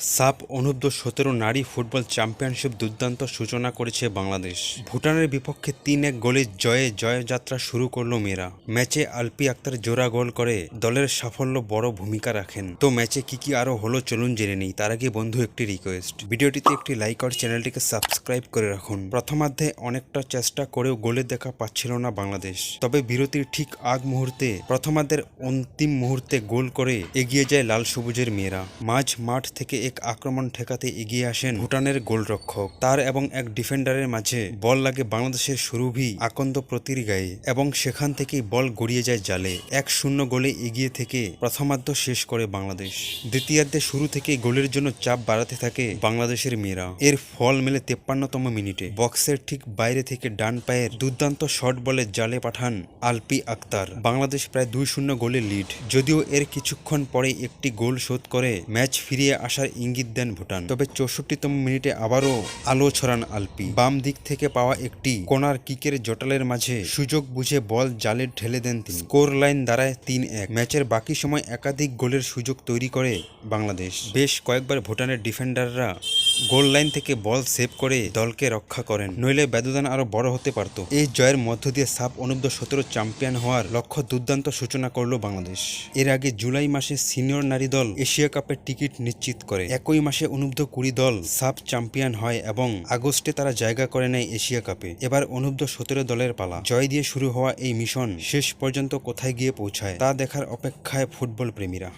সাপ অনূর্ধ্ব সতেরো নারী ফুটবল চ্যাম্পিয়নশিপ দুর্দান্ত সূচনা করেছে বাংলাদেশ। ভুটানের বিপক্ষে তিন এক গোলে জয়ে জয়যাত্রা শুরু করল মেয়েরা। ম্যাচে আলপি আক্তার জোড়া গোল করে দলের সাফল্য বড় ভূমিকা রাখেন। তো ম্যাচে কি কি আরও হলো চলুন জেনে নিই, তার আগে বন্ধু একটি রিকোয়েস্ট ভিডিওটিতে একটি লাইক আর চ্যানেলটিকে সাবস্ক্রাইব করে রাখুন। প্রথমার্ধে অনেকটা চেষ্টা করেও গোলে দেখা পাচ্ছিল না বাংলাদেশ। তবে বিরতির ঠিক আগ মুহূর্তে, প্রথমার্ধের অন্তিম মুহূর্তে গোল করে এগিয়ে যায় লাল সবুজের মেয়েরা। মাঝ মাঠ থেকে এক আক্রমণ ঠেকাতে এগিয়ে আসেন ভুটানের গোলরক্ষক। তার এবং এক ডিফেন্ডারের মাঝে বল লাগে বাংলাদেশের সুরভি আকন্দ প্রতির গায়ে এবং সেখান থেকেই বল গড়িয়ে যায় জালে। এক শূন্য গোলে এগিয়ে থেকে প্রথমার্ধ শেষ করে বাংলাদেশ। দ্বিতীয়ার্ধে শুরু থেকে গোলের জন্য চাপ বাড়াতে থাকে বাংলাদেশের মেয়েরা। এর ফল মেলে তেপ্পান্নতম মিনিটে। বক্সের ঠিক বাইরে থেকে ডান পায়ের দুর্দান্ত শট বলে জালে পাঠান আলপি আক্তার। বাংলাদেশ প্রায় দুই শূন্য গোলে লিড। যদিও এর কিছুক্ষণ পরে একটি গোল শোধ করে ম্যাচ ফিরিয়ে আসার ইঙ্গিত দেন ভুটান। তবে চৌষট্টিতম মিনিটে আবারও আলো ছড়ান আলপি। বাম দিক থেকে পাওয়া একটি কোনার কিকের জটালের মাঝে সুযোগ বুঝে বল জালে ঢেলে দেন তিনি। স্কোর লাইন দাঁড়ায় তিন এক। ম্যাচের বাকি সময় একাধিক গোলের সুযোগ তৈরি করে বাংলাদেশ। বেশ কয়েকবার ভুটানের ডিফেন্ডাররা গোল লাইন থেকে বল সেভ করে দলকে রক্ষা করেন। নইলে ব্যবধান আরও বড় হতে পারত। এই জয়ের মধ্য দিয়ে সাব অনূর্ধ্ব সতেরো চ্যাম্পিয়ন হওয়ার লক্ষ্য দুর্দান্ত সূচনা করল বাংলাদেশ। এর আগে জুলাই মাসে সিনিয়র নারী দল এশিয়া কাপের টিকিট নিশ্চিত করে। একই মাসে অনুব্ধ কুড়ি দল সাব চ্যাম্পিয়ন হয় এবং আগস্টে তারা জায়গা করে নেয় এশিয়া কাপে। এবার অনুব্ধ সতেরো দলের পালা। জয় দিয়ে শুরু হওয়া এই মিশন শেষ পর্যন্ত কোথায় গিয়ে পৌঁছায় তা দেখার অপেক্ষায় ফুটবল প্রেমীরা।